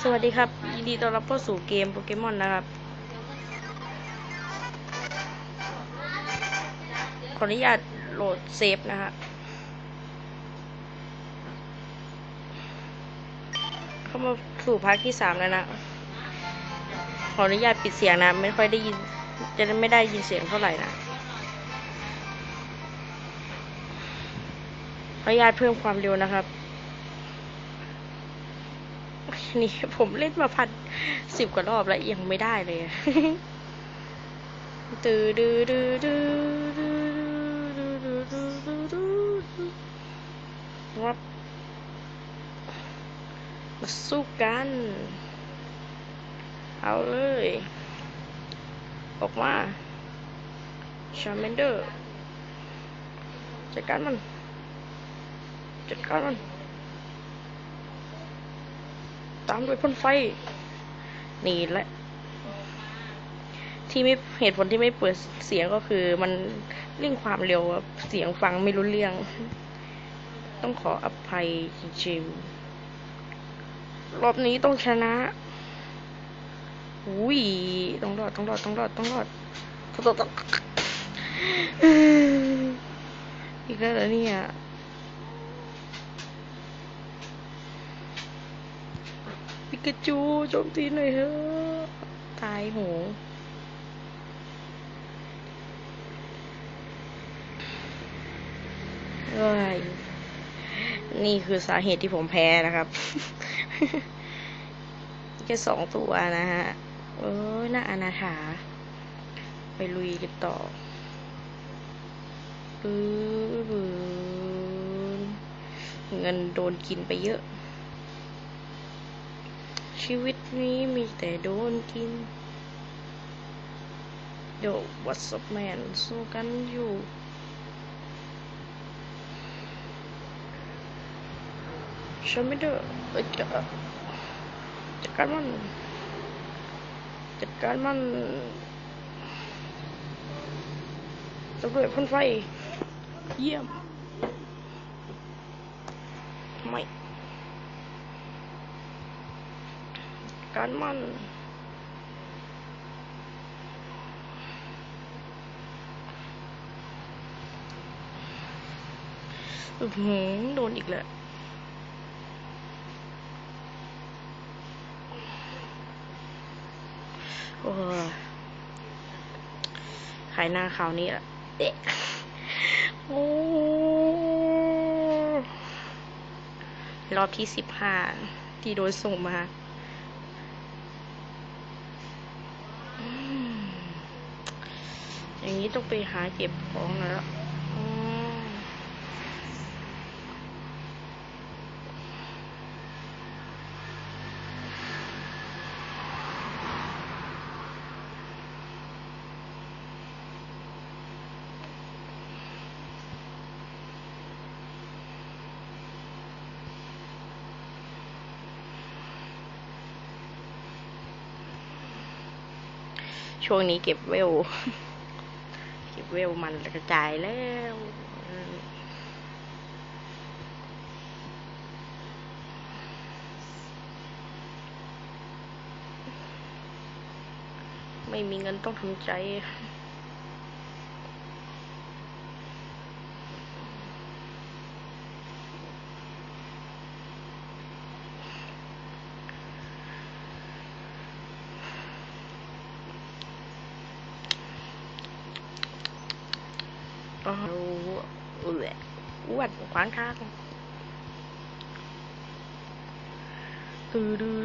สวัสดีครับ ยินดีต้อนรับเข้าสู่เกมโปเกมอนนะครับ ขออนุญาตโหลดเซฟนะฮะเข้ามาสู่พาร์ทที่สามแล้วนะ ขออนุญาตปิดเสียงนะ ไม่ค่อยได้ยิน จะไม่ได้ยินเสียงเท่าไหร่นะขออนุญาตเพิ่มความเร็วนะครับ นี่ผมเล่นมาพันสิบกว่ารอบแล้วยังไม่ได้เลยตือดือดือดือดือดือดือดือดือดือรับมาสู้กัน เอาเลย ออกมาชาเมนเดอร์จัดการมันจัดการมัน ตามด้วยพ่นไฟ นี่แหละ ที่ไม่เหตุผลที่ไม่เปิดเสียงก็คือมันเร่งความเร็วเสียงฟังไม่รู้เรื่อง ต้องขออภัยจริงๆรอบนี้ต้องชนะอุ้ยต้องรอดต้องรอดต้องรอดต้องรอดต้องรอดต้องอีกแล้วเหรอเนี่ย ปิกาจูโจมตีหน่อยเถอะตายโหงเอ้ยนี่คือสาเหตุที่ผมแพ้นะครับ แค่สองตัวนะฮะ เอ้ยน่าอนาถา ไปลุยกันต่อปื้อเงินโดนกินไปเยอะ ชีวิตนี้มีแต่โดนกินเดี๋ยววั s ส p แมนสู้กันอยู่ฉันไม่ได้จะจัดการมันจัดการมันตำรวจพ่นไฟ เยี่ยม ไม่ การมันอือหือโดนอีกแล้วโอ้ยขายหน้าคราวนี้ละเอ๊ะโอ้รอบที่สิบห้าที่โดนส่งมา อืมอย่าง นี้ต้องไปหาเก็บของแล้วช่วงนี้เก็บเวล เวลมันกระจายแล้วไม่มีเงินต้องทำใจ อ้าวเอืออ้วนขวางทางตือดื้อ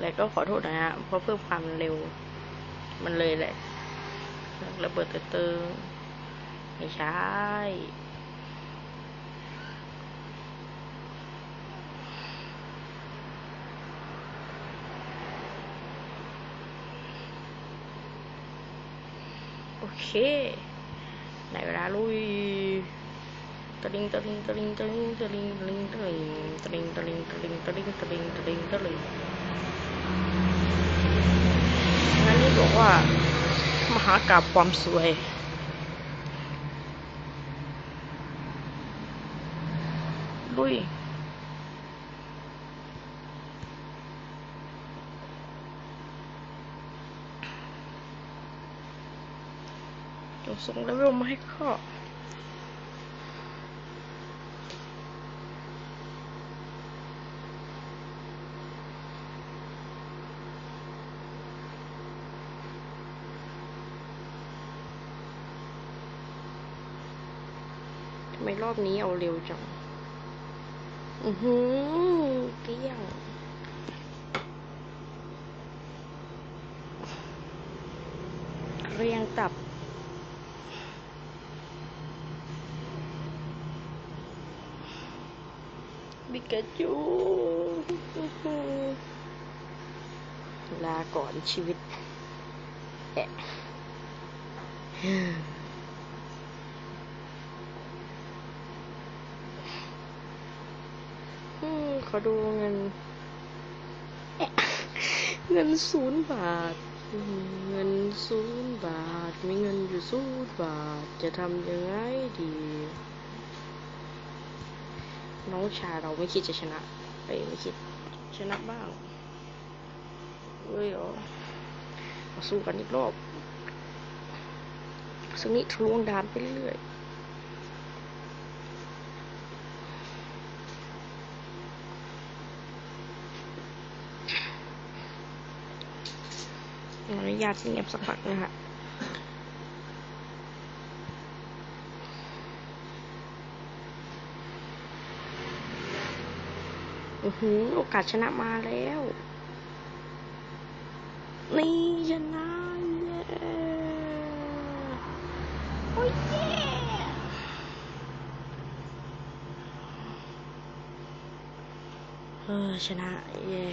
แล้วก็ ขอโทษนะฮะเพราะเพิ่มความเร็ว มันเลยแหละระเบิดเตือๆไม่ใช่โอเคไหนเวลาลุยตะลิงตะลิงตะลิงตะลิงตะลิงตะลิงตะลิงตะลิงตะลิงตะลิงตะลิงตะลิงตะลิงตะลิง อันนี้บอกว่า มหากราบความสวยลุยส่งเลเวลมาให้ข้อ รอบนี้เอาเร็วจัง อือหือเกลี้ยง เรียงตับ บิกาจูอื้อหือลาก่อนชีวิตแอะ อืมขอดูเงิน เงินศูนย์บาท เงินศูนย์บาท มีเงินอยู่ศูนย์บาท จะทำยังไงดี น้องชาเราไม่คิดจะชนะเอ้ยไม่คิดชนะบ้างเฮ้ยอ๋อมาสู้กันอีกรอบซึ่งนี้ทะลวงดานไปเรื่อย นุญาตเงียบสักพักนะฮะอือหือโอกาสชนะมาแล้ว นี่ชนะเย้โอ้ยเย้เออชนะเย้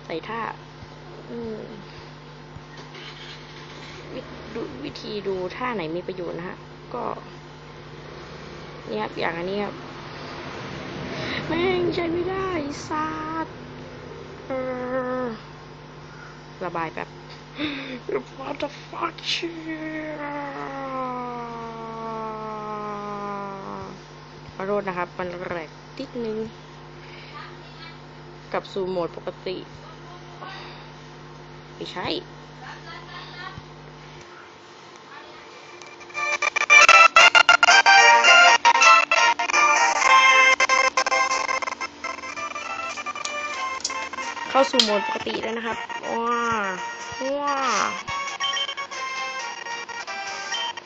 ใส่ท่า อืมวิดูวิธีดูท่าไหนมีประโยชน์นะฮะ ก็ เนี่ยครับอย่างอันนี้ครับแม่งใช้ไม่ได้ซาดระบายแบบ What the fuck shit ขอโทษนะครับ มันแรกติดนึง กับสู่โหมดปกติ ไม่ใช่เข้าสู่โหมดปกติแล้วนะครับ ว้า ว้า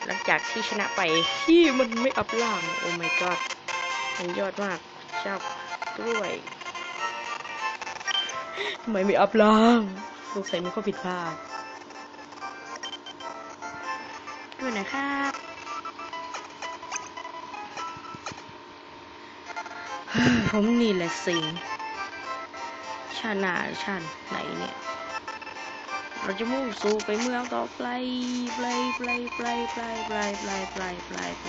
หลังจากที่ชนะไปที่มันไม่อัพล่าง โอ้ my god มันยอดมากชอบด้วย ทำไมไม่อัพล่าง สงสัยมีข้อผิดพลาดด้วยนะครับผมนี่แหละสิงชานาชาญไหนเนี่ย เราจะมุ่งสู่ไปเมืองต่อไปไปไปไปไปไปไปไปไปไป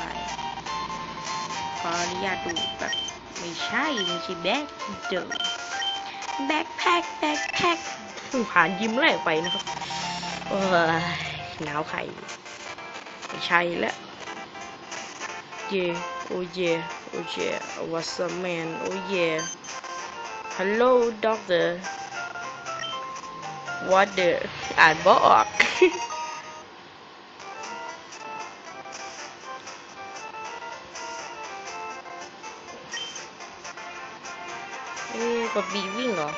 ขออนุญาตดูแบบไม่ใช่ไม่ใช่แบ็คเดอแบ็คแพ็คแบ็คแพ็ค ผ่านยิ้มแรกไปนะครับโอ้ยหนาวไข่ไม่ใช่แล้วเย่โอ้เย่โอ้เย่ what's up man โอ้เย่ Hello doctor What the อ่านบ่ออกเอ๊ะกดบีวิ่งเหรอ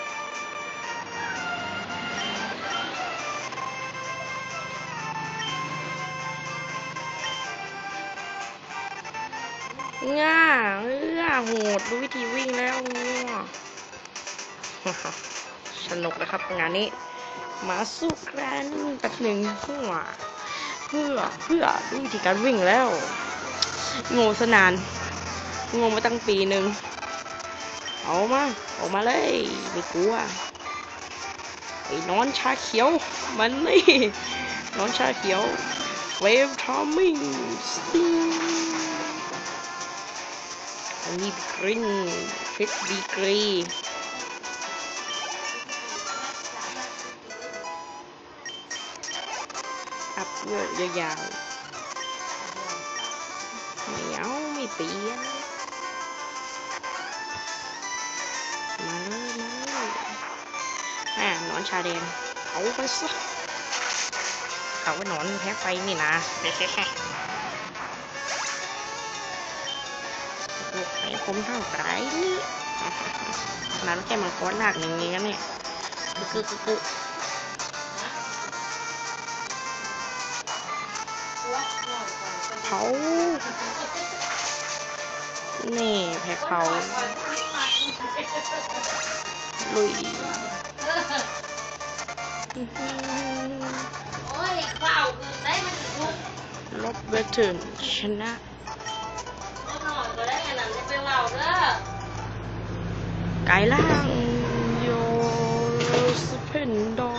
ง่าเอื้อโหดรู้วิธีวิ่งแล้วง่วสนุกนะครับงานนี้ มาสู้กันแป๊บหนึ่งเพื่อเพื่อเพื่อดูวิธีการวิ่งแล้วโง่สนานโง่มาตั้งปีหนึ่งเอามาออกมาเลยไม่กลัวไอ้นอนชาเขียวมันนี่นอนชาเขียวเวฟทอมมิ่งสติง มีกรินเพชรดีกรีอัพเวอร์ยาวไม่เอาไม่เปลี่ยนมาเลยมาเลยอ่าหนอนชาแดงเอาไปซะเขาว่าหนอนแพ้ไฟนี่นะ ลูกไข่คมเท่าไก่นี่นั้นแค่มังกรหนักหนึ่งนี้กันเนี่ยกึกกึกกึกเผานี่แพ้เผาลุยอื้อหือโอ้ยเฝ้าคือได้มันทุกลบเวทิร์นชนะ กายล่างโยสเพนดอ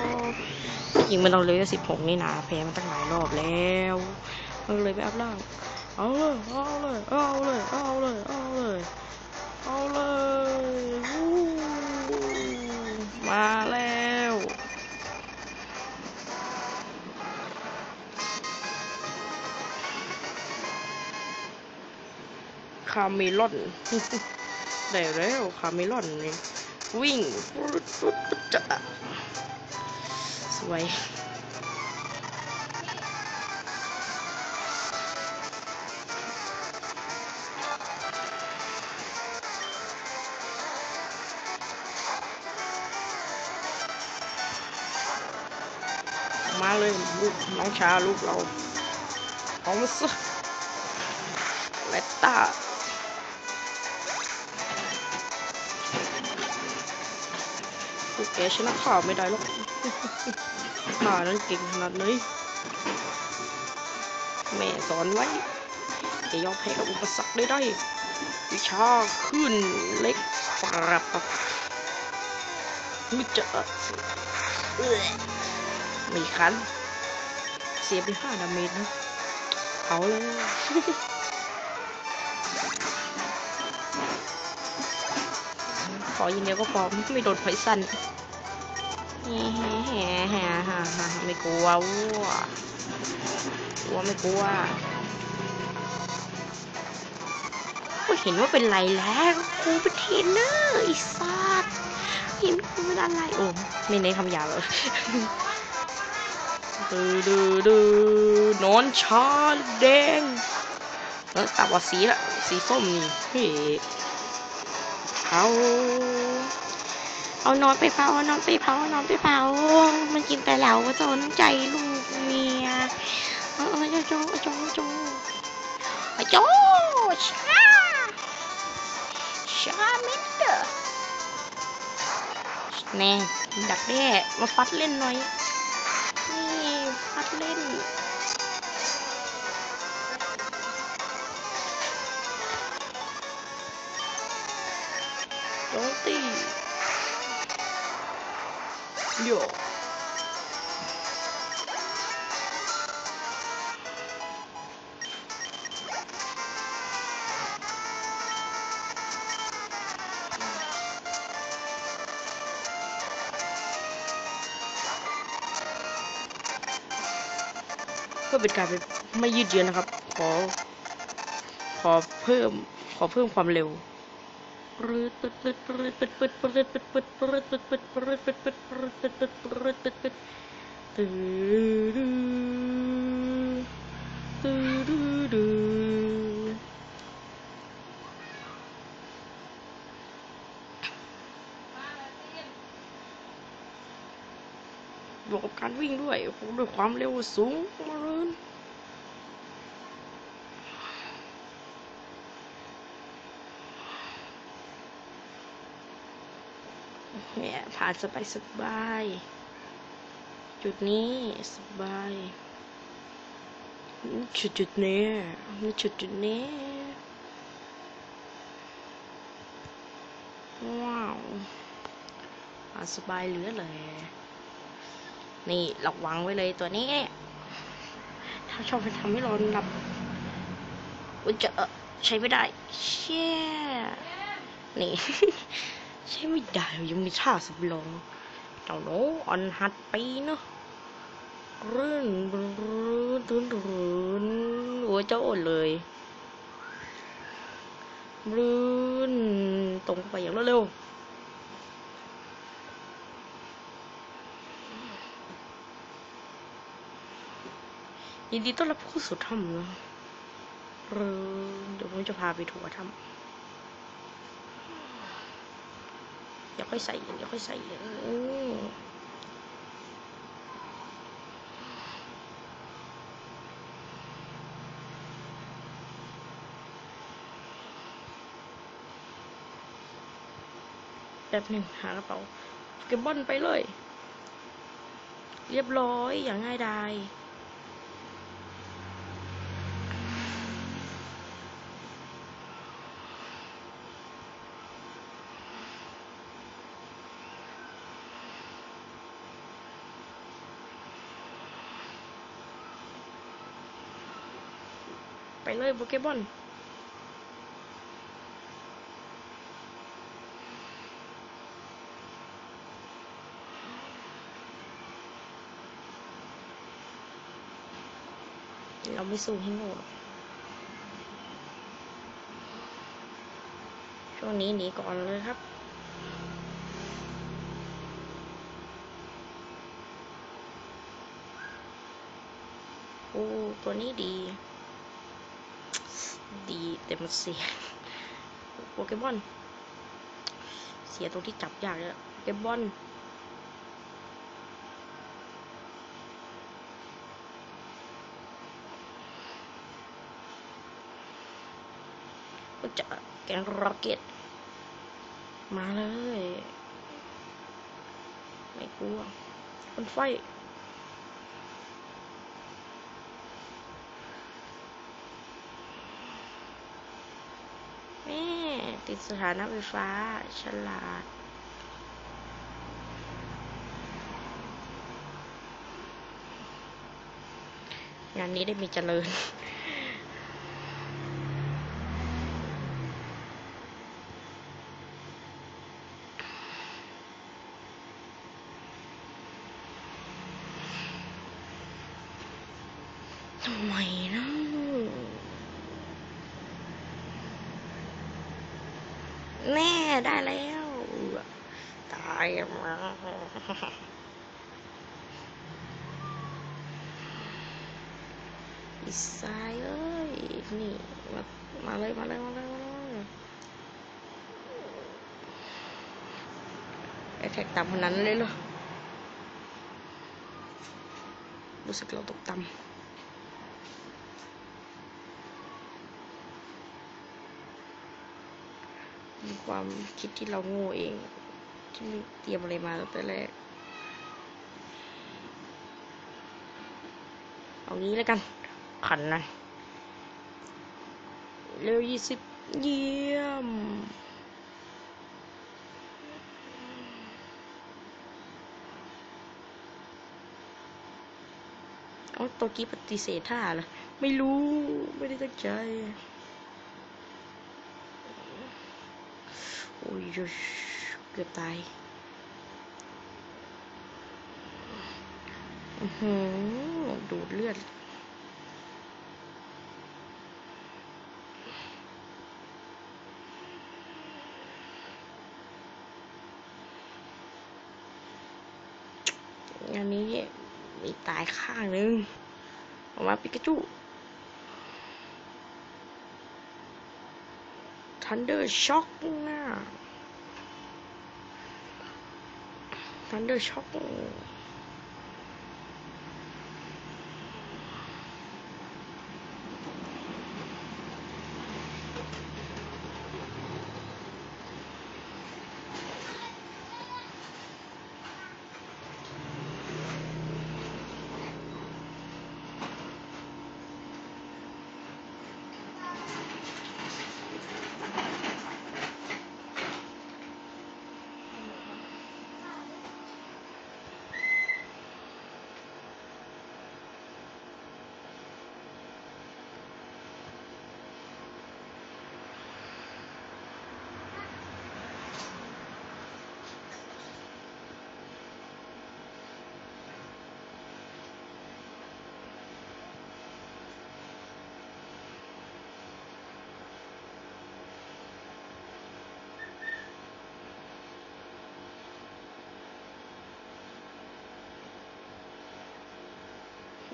ยิงมันต้องเลยสิบหกนี่นะแพ้มันตั้งหลายรอบแล้วมันเลยไปอัพล่างเอาเลยเอาเลยเอาเลยเอาเลยเอาเลยเอาเลยมาแล้วคาเมลอน ได้แล้วคาเมลอนนี่วิ่งจะสวยมาเลยลูกน้องชาลูกเราเอามาซะเลตตา พวกแกชนะข่าวไม่ได้หรอกหมานั้นเก่งขนาดนี้แม่สอนไว้จะยอมแพ้กับอุปสรรคได้ได้วิชาขึ้นเล็กปรับไม่เจอมีคัน เสียไปห้าดาเมจนะ เอาเลย ขอยินเดียวก็พอไม่โดนไฟสั่นแฮ่แฮ่แฮ่ฮ่แฮ่ไม่กลัววัววัวไม่กลัวก็เห็นว่าเป็นไรแล้วกูเป็นเทรนเนอร์อ้สัสเห็นกูเป็นอะไรโอ้ไม่เน้นคำหยาบเลยดูดูดูนอนชาแดงแล้วตับว่าสีละสีส้มนี่เฮ้ เอาเอานอนไปเผาเอานอนไปเผาเอานอนไปเผา มันกินแต่เหล่าสนใจลูกเมียเออเออโจโจโจโจชาชามินเดอร์แน่ดักแด้มาฟัดเล่นหน่อย นี่ ฟัดเล่น เป็นการเป็นไม่ยืดเยื้อนะครับ ขอ ขอเพิ่ม ขอเพิ่มความเร็ว บวกกับการวิ่งด้วยโอ้โหด้วยความเร็วสูงมาเลยเนี่ยผ่านสบายสบาย จุดนี้สบายจุดจุดๆนี้นี่จุดจุดๆนี้ ว้าวผ่านสบายเหลือเลย นี่ระวังไว้เลยตัวนี้เนี่ยถ้าชอบไปทำให้เราหลับอุยจะเอ่อใช้ไม่ได้เชี่ยนี่ ใช้ไม่ได้ยังมีท่าสำรองเจ้าโน้อันหัดปีเนาะรื่นรื่นรื่นรื่นโอ้ยเจ้าอ่อนเลยรื่นตรงไปอย่างรวดเร็ว ยินดีต้อนรับเข้าสู่ถ้ำนะเออเดี๋ยวผมจะพาไปทัวร์ถ้ำเดี๋ยวค่อยใส่เดี๋ยวค่อยใส่เอืมแป๊บหนึ่งหากระเป๋าเก็บบอลไปเลย เรียบร้อยอย่างง่ายดาย เลยโปเกมอนเราไม่สู้ให้โง่หรอกช่วงนี้หนีก่อนเลยครับโอ้ตัวนี้ดี แต่มันเสียโปเกมอน เสียตรงที่จับยากเลยโปเกมอนก็จะแกงร็อกเก็ต มาเลย ไม่กลัวคนไฟ แม่ติดสถานะไฟฟ้า ฉลาด งานนี้ได้มีเจริญ ทำไมนะแน่ได้แล้ว ตายมาอีสายเอ้ย นี่ มา มาเลย มาเลย มาเลย มาเลย ไอแท็กต่ำขนาดนั้นเลยเหรอรู้สึกเราตกต่ำมีความคิดที่เราโง่เองที่ไม่เตรียมอะไรมาตั้งแต่แรก เอางี้แล้วกัน ขันนะเร็วยี่สิบเยี่ยม ตัวกี้ปฏิเสธท่าเหรอไม่รู้ไม่ได้ตั้งใจโอ้ยเกือบตายหือดูดเลือดอันนี้มีตายข้างหนึง Apa Pikachu? Thunder Shock 啊！Thunder lah. Shock。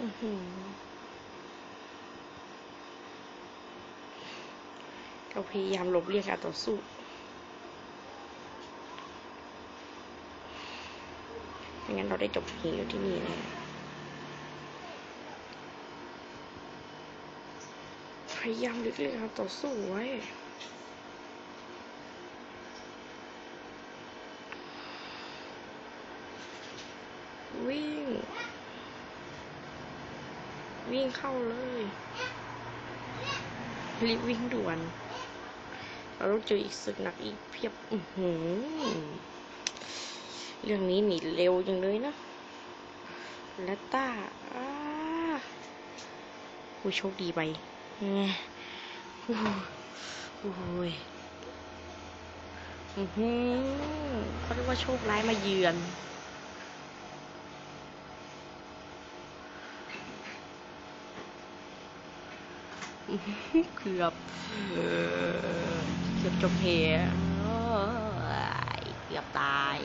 เดอร์ช็อกอื้อหือเราพยายามหลบเลี่ยงการต่อสู้ ไม่งั้นเราได้จบเพลงอยู่ที่นี่แน่พยายามหลีกเลี่ยงการต่อสู้ไว้ง วิ่ง เข้าเลยรีบวิ่งด่วน เราต้องเจออีกศึกหนักอีกเพียบ อือหือเรื่องนี้หนีเร็วจังเลยนะ และต้าอ้าผู้โชคดีไปแหมโอ้หโอ้ยอือหือเขาเรียกว่าโชคร้ายมาเยือน อื้อหือ เกือบเออเกือบจบเพลงโอ้ยเกือบตาย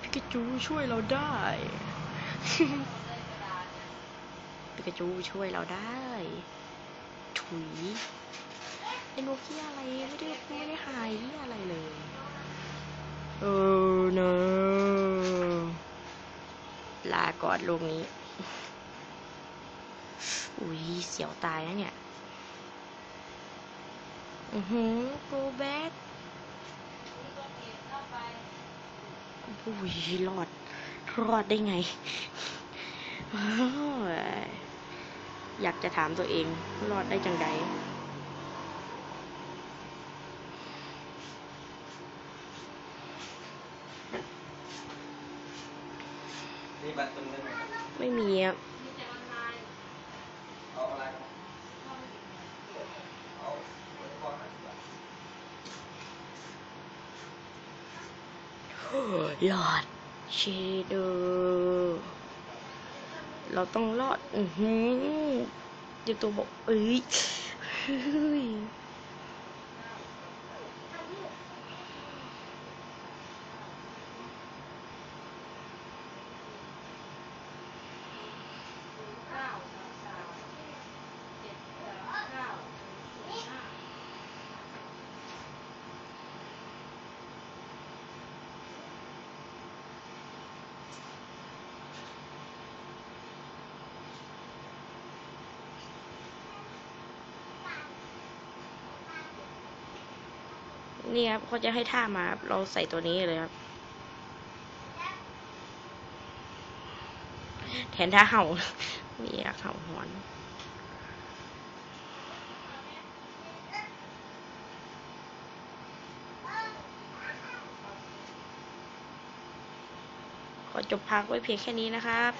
ปิกาจูช่วยเราได้ปิกาจูช่วยเราได้ ถุยไอ้นกที่อะไรไม่ได้ไม่ได้หายที่อะไรเลยเออเนอะลาก่อนโลกนี้ อุ้ยเสียวตายนะเนี่ย อือหือโกแบ็กอุ้ยรอด รอดได้ไง อ้าวอยากจะถามตัวเองรอดได้จังใดมีบัตรตึงได้ไหมครับไม่มีอะเอาอะไรครับเอาไว้ก่อนนะรอดเชเดอร์ เราต้องรอด อือหือยูตูบอกเอ้ย นี่ครับเขาจะให้ท่ามาเราใส่ตัวนี้เลยครับ แทนท่าเห่าไม่อยากเห่าหอนขอจบพักไว้เพียงแค่นี้นะครับ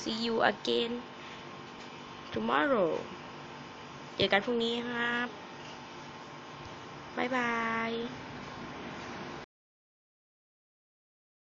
see you again tomorrow เจอกันพรุ่งนี้ครับ บ๊ายบาย